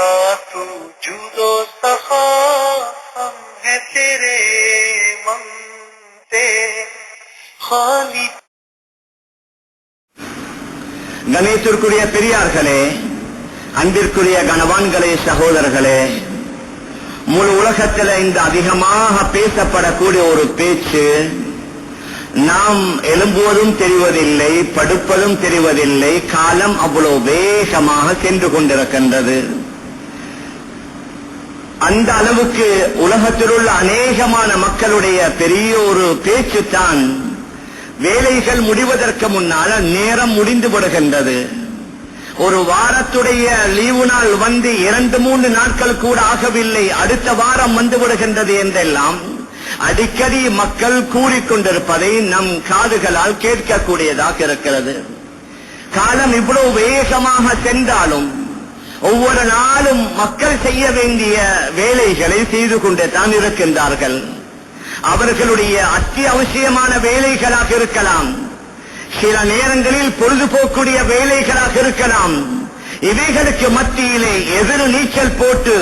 साथ जुदो सखा हम है तेरे मनते खाली கணேசருக்குரிய பெரியார்களே அன்பிற்குரிய கணவான்களே சகோதரர்களே முழு உலகத்தில் இந்த அதிகமாக பேசப்படக்கூடிய ஒரு பேச்சு நாம் எழும்புவதும் தெரிவதில்லை படுப்பதும் தெரிவதில்லை காலம் அவ்வளவு வேகமாக சென்று கொண்டிருக்கின்றது அந்த அளவுக்கு உலகத்தில் உள்ள அநேகமான மக்களுடைய பெரிய ஒரு பேச்சு தான் வேலைகள் முடிவதற்கு முன்னால் நேரம் முடிந்து விடுகின்றது. ஒரு வாரத்துடைய லீவு நாள் வந்து இரண்டு மூன்று நாட்கள் கூட ஆகவில்லை அடுத்த வாரம் வந்து விடுகின்றது என்றெல்லாம் அடிக்கடி மக்கள் கூறிக்கொண்டிருப்பதை நம் காதுகளால் கேட்கக்கூடியதாக இருக்கிறது. காலம் இவ்வளவு வேகமாக சென்றாலும் ஒவ்வொரு நாளும் மக்கள் செய்ய வேண்டிய வேலைகளை செய்து கொண்டே தான் இருக்கின்றார்கள். அவர்களுடைய அத்தியாவசியமான வேலைகளாக இருக்கலாம். சில நேரங்களில் பொழுதுபோக்குடைய வேலைகளாக இருக்கலாம். இவைகளுக்கு மத்தியிலே எதிர் நீச்சல் போட்டு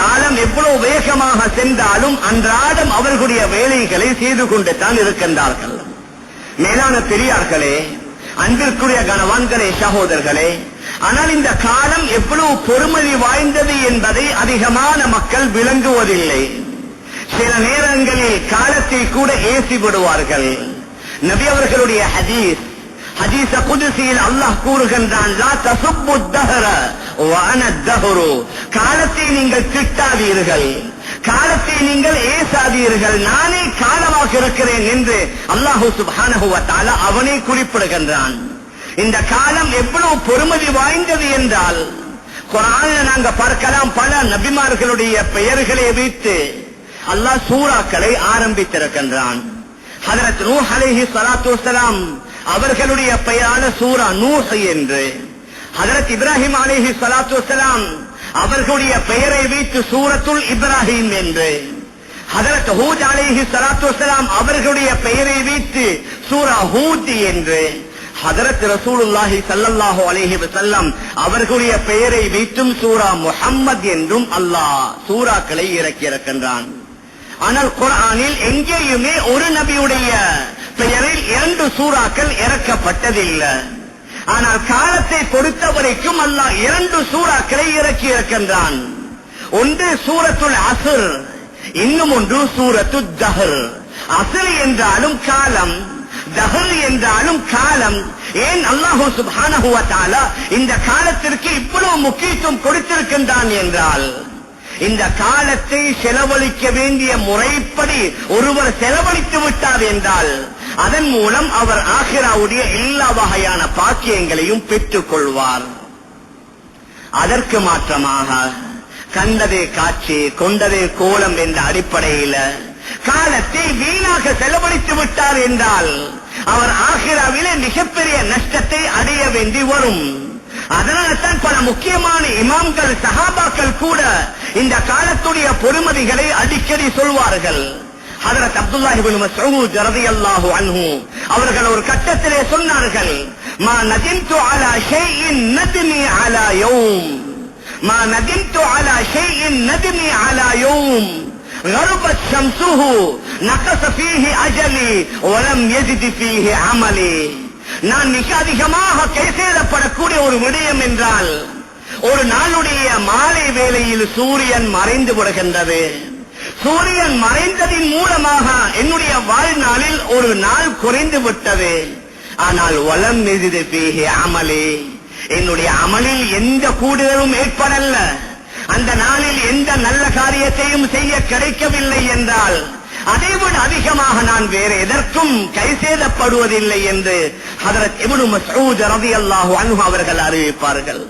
காலம் எவ்வளவு வேகமாக சென்றாலும் அன்றாடம் அவர்களுடைய வேலைகளை செய்து கொண்டு தான் இருக்கின்றார்கள். மேலான பெரியார்களே அன்பிற்குரிய கனவான்களே சகோதரர்களே ஆனால் இந்த காலம் எவ்வளவு பொறுமதி வாய்ந்தது என்பதை அதிகமான மக்கள் விளங்குவதில்லை. சில நேரங்களில் காலத்தை கூட ஏசி விடுவார்கள் நபி அவர்களுடைய ஹதீஸ் ஹதீச குதிசியில் அல்லாஹ் கூறுகின்றான் தஹர காலத்தை நீங்கள் திட்டாதீர்கள். காலத்தை நீங்கள் ஏசாதீர்கள். நானே காலமாக இருக்கிறேன் என்று அல்லாஹூ சுப்ஹானஹு அவனை அவனே குறிப்பிடுகின்றான். இந்த காலம் எவ்வளவு பொறுமதி வாய்ந்தது என்றால் குரான நாங்க பார்க்கலாம் பல நபிமார்களுடைய பெயர்களை வைத்து அல்லாஹ் சூறாக்களை ஆரம்பித்திருக்கின்றான். ஹதரத் நூஹ் அலைஹி அவர்களுடைய பெயரான சூரா நூஹ் என்று ஹதரத் இப்ராஹிம் அலைஹி சலாத்து வஸலாம் அவர்களுடைய பெயரை வைத்து சூரத்துல் இப்ராஹிம் என்று ஹதரத் ஹூத் அலைஹி சலாத்து வஸலாம் அவர்களுடைய பெயரை வைத்து சூரா ஹூத் என்று ஹதரத் ரசூலுல்லாஹி ஸல்லல்லாஹு அலேஹி வசல்லம் அவர்களுடைய பெயரை வைத்தும் சூரா முஹம்மத் என்றும் அல்லாஹ் சூறாக்களை இறக்கியிருக்கின்றான். ஆனால் குரானில் எங்கேயுமே ஒரு நபியுடைய பெயரில் இரண்டு சூறாக்கள் இறக்கப்பட்டதில்லை. ஆனால் காலத்தை பொறுத்த வரைக்கும் அல்லாஹ் இரண்டு சூறாக்களை இறக்கி இருக்கின்றான் ஒன்று சூரத்துல் அசுர் இன்னும் ஒன்று சூரத்து தஹர். அசுர் என்றாலும் காலம் தஹர் என்றாலும் காலம். ஏன் அல்லாஹூ சுப்ஹானஹு இந்த காலத்திற்கு இவ்வளவு முக்கியத்துவம் கொடுத்திருக்கின்றான் என்றால் இந்த காலத்தை செலவழிக்க வேண்டிய முறைப்படி ஒருவர் செலவழித்து விட்டார் என்றால் அதன் மூலம் அவர் ஆஹிராவுடைய எல்லா வகையான பாக்கியங்களையும் பெற்றுக் கொள்வார். அதற்கு மாற்றமாக கண்டதே காட்சி கொண்டதே கோலம் என்ற அடிப்படையில காலத்தை வீணாக செலவழித்து விட்டார் என்றால் அவர் ஆகிராவிலே மிகப்பெரிய நஷ்டத்தை அடைய வேண்டி வரும். அதனால்தான் பல முக்கியமான இமாம்கள் சகாபாக்கள் கூட இந்த காலத்துடைய பொறுமதிகளை அடிக்கடி சொல்வார்கள். ஹதரத் அப்துல்லாஹி இப்னு மஸ்ஊத் ரலியல்லாஹு அன்ஹு அவர்கள் ஒரு கட்டத்திலே சொன்னார்கள் மா நதிம்து அலா ஷைஇன் நத்மி அலா யௌம். மா நதிம்து அலா ஷைஇன் நத்மி அலா யௌம். غربت شمسه نقص فيه أجلي ولم يزد فيه عملي நான் மிக அதிகமாக கைசேதப்படக்கூடிய ஒரு விடயம் என்றால் ஒரு நாளுடைய மாலை வேளையில் சூரியன் மறைந்து விடுகின்றது சூரியன் மறைந்ததின் மூலமாக என்னுடைய வாழ்நாளில் ஒரு நாள் குறைந்து விட்டது ஆனால் வளம் நிதிது பீகே அமலே என்னுடைய அமலில் எந்த கூடுதலும் ஏற்படல்ல அந்த நாளில் எந்த நல்ல காரியத்தையும் செய்ய கிடைக்கவில்லை என்றால் அதைவிட அதிகமாக நான் வேறு எதற்கும் கைசேதப்படுவதில்லை என்று ஹதரத் இப்னு மஸ்ஊத் ரலியல்லாஹு அன்ஹு அவர்கள் அறிவிப்பார்கள்.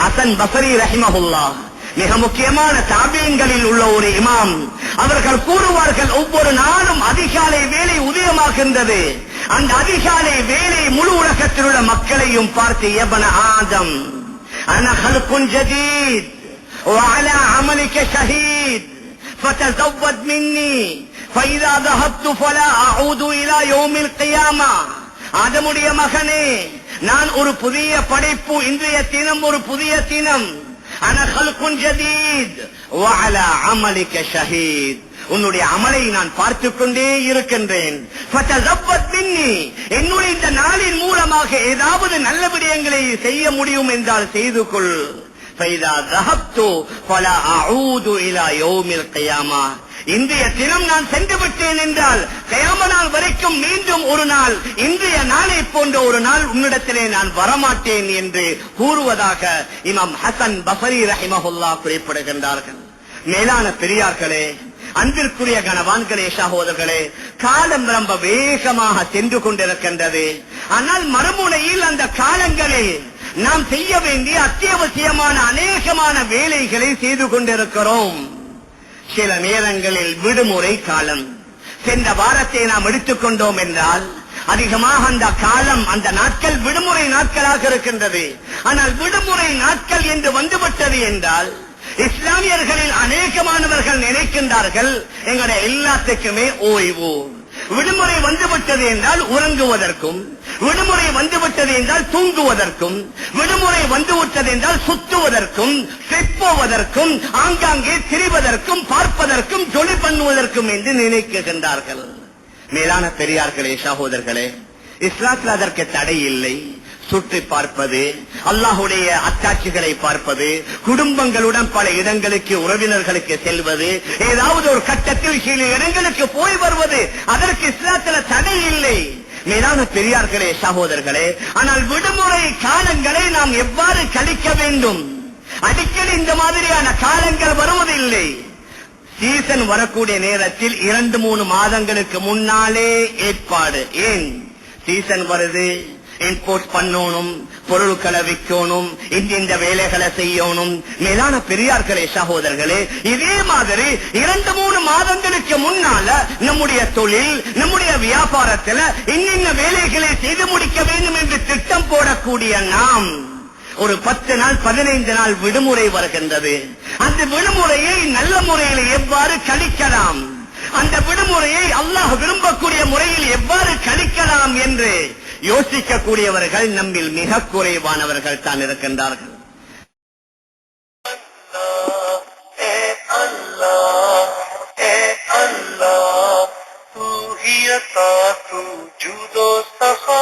ஹசன் பசரி ரஹிமஹுல்லா மிக முக்கியமான தாபியங்களில் உள்ள ஒரு இமாம். அவர்கள் கூறுவார்கள் ஒவ்வொரு நாளும் அதிகாலை வேலை உதயமாகின்றது. அந்த அதிகாலை வேலை முழு உலகத்தில் உள்ள மக்களையும் பார்த்து எவன ஆதம் அன ஹல்குன் ஜதீத் وعلى عملك شهيد فتزود مني فإذا ذهبت فلا أعود إلى يوم القيامة ஆதமுடைய மகனே நான் ஒரு புதிய படைப்பு இன்றைய தினம் ஒரு புதிய தினம் அன ஹல்குன் ஜதீத் வஅலா அமலிக ஷஹீத் உன்னுடைய அமலை நான் பார்த்துக் கொண்டே இருக்கின்றேன் ஃபதஸவ்வத் மின்னி. என்னுடைய இந்த நாளின் மூலமாக ஏதாவது நல்ல விடயங்களை செய்ய முடியும் என்றால் செய்து கொள் فإذا ذهبت فلا أعود إلى يوم القيامة இன்றைய தினம் நான் சென்று விட்டேன் என்றால் கயாம நாள் வரைக்கும் மீண்டும் ஒரு நாள் இன்றைய நாளை போன்ற ஒரு நாள் உன்னிடத்திலே நான் வரமாட்டேன் என்று கூறுவதாக இமாம் ஹசன் பஃபரி ரஹிமஹுல்லா குறிப்பிடுகின்றார்கள் மேலான பெரியார்களே அன்பிற்குரிய கனவான்களே சகோதரர்களே காலம் ரொம்ப வேகமாக சென்று கொண்டிருக்கின்றது ஆனால் மறுமுனையில் அந்த காலங்களில் நாம் செய்ய வேண்டிய அத்தியாவசியமான அநேகமான வேலைகளை செய்து கொண்டிருக்கிறோம். சில நேரங்களில் விடுமுறை காலம். சென்ற வாரத்தை நாம் எடுத்துக்கொண்டோம் என்றால் அதிகமாக அந்த காலம் அந்த நாட்கள் விடுமுறை நாட்களாக இருக்கின்றது. ஆனால் விடுமுறை நாட்கள் என்று வந்துவிட்டது என்றால் இஸ்லாமியர்களில் அநேகமானவர்கள் நினைக்கின்றார்கள் எங்களுடைய எல்லாத்துக்குமே ஓய்வு. விடுமுறை வந்துவிட்டது என்றால் உறங்குவதற்கும் விடுமுறை வந்துவிட்டது என்றால் தூங்குவதற்கும் விடுமுறை வந்துவிட்டது என்றால் சுத்துவதற்கும் செப்போவதற்கும் ஆங்காங்கே திரிவதற்கும் பார்ப்பதற்கும் ஜொலி பண்ணுவதற்கும் என்று நினைக்கின்றார்கள் மேலான பெரியார்களே சகோதரர்களே இஸ்லாத்தில் அதற்கு தடை இல்லை. சுற்றி பார்ப்பது அல்லாஹுடைய அத்தாட்சிகளை பார்ப்பது குடும்பங்களுடன் பல இடங்களுக்கு உறவினர்களுக்கு செல்வது ஏதாவது ஒரு கட்டத்தில் சில இடங்களுக்கு போய் வருவது அதற்கு இஸ்லாத்துல தடை இல்லை. மேலான பெரியார்களே சகோதரர்களே ஆனால் விடுமுறை காலங்களை நாம் எவ்வாறு கழிக்க வேண்டும்? அடிக்கடி இந்த மாதிரியான காலங்கள் வருவதில்லை. சீசன் வரக்கூடிய நேரத்தில் இரண்டு மூணு மாதங்களுக்கு முன்னாலே ஏற்பாடு. ஏன்? சீசன் வருது. இம்போர்ட் பண்ணணும் பொருட்களை விற்கணும் இந்த இந்த வேலைகளை செய்யணும். மேலான பெரியார்களே சகோதரர்களே இதே மாதிரி இரண்டு மூணு மாதங்களுக்கு முன்னால நம்முடைய தொழில் நம்முடைய வியாபாரத்துல இன்னின்ன வேலைகளை செய்து முடிக்க வேண்டும் என்று திட்டம் போடக்கூடிய நாம் ஒரு பத்து நாள் பதினைந்து நாள் விடுமுறை வருகின்றது. அந்த விடுமுறையை நல்ல முறையில் எவ்வாறு கழிக்கலாம்? அந்த விடுமுறையை அல்லாஹ் விரும்பக்கூடிய முறையில் எவ்வாறு கழிக்கலாம் என்று யோசிக்கக்கூடியவர்கள் நம்மில் மிக குறைவானவர்கள் தான் இருக்கின்றார்கள் अल्लाह ए अल्लाह ए अल्लाह तू ही अता तू जूदो सखा